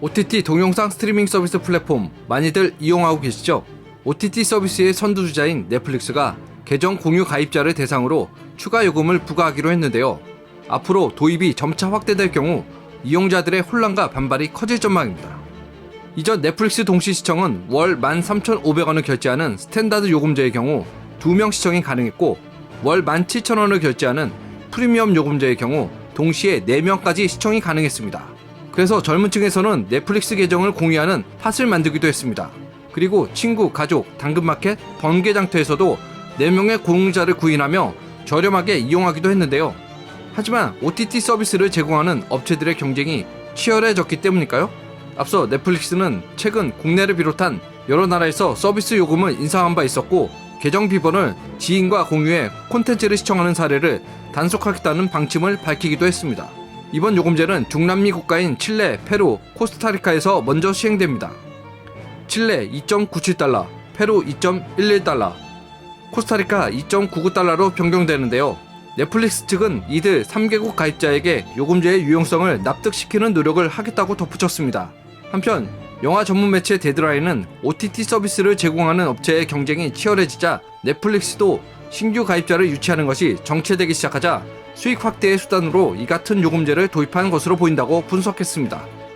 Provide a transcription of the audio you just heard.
OTT 동영상 스트리밍 서비스 플랫폼 많이들 이용하고 계시죠? OTT 서비스의 선두주자인 넷플릭스가 계정 공유 가입자를 대상으로 추가 요금을 부과하기로 했는데요. 앞으로 도입이 점차 확대될 경우 이용자들의 혼란과 반발이 커질 전망입니다. 이전 넷플릭스 동시 시청은 월 13,500원을 결제하는 스탠다드 요금제의 경우 2명 시청이 가능했고 월 17,000원을 결제하는 프리미엄 요금제의 경우 동시에 4명까지 시청이 가능했습니다. 그래서 젊은 층에서는 넷플릭스 계정을 공유하는 팟을 만들기도 했습니다. 그리고 친구, 가족, 당근마켓, 번개장터에서도 4명의 공유자를 구인하며 저렴하게 이용하기도 했는데요. 하지만 OTT 서비스를 제공하는 업체들의 경쟁이 치열해졌기 때문일까요? 앞서 넷플릭스는 최근 국내를 비롯한 여러 나라에서 서비스 요금을 인상한 바 있었고 계정 비번을 지인과 공유해 콘텐츠를 시청하는 사례를 단속하겠다는 방침을 밝히기도 했습니다. 이번 요금제는 중남미 국가인 칠레, 페루, 코스타리카에서 먼저 시행됩니다. 칠레 2.97달러, 페루 2.11달러, 코스타리카 2.99달러로 변경되는데요. 넷플릭스 측은 이들 3개국 가입자에게 요금제의 유용성을 납득시키는 노력을 하겠다고 덧붙였습니다. 한편 영화 전문 매체 데드라인은 OTT 서비스를 제공하는 업체의 경쟁이 치열해지자 넷플릭스도 신규 가입자를 유치하는 것이 정체되기 시작하자 수익 확대의 수단으로 이 같은 요금제를 도입한 것으로 보인다고 분석했습니다.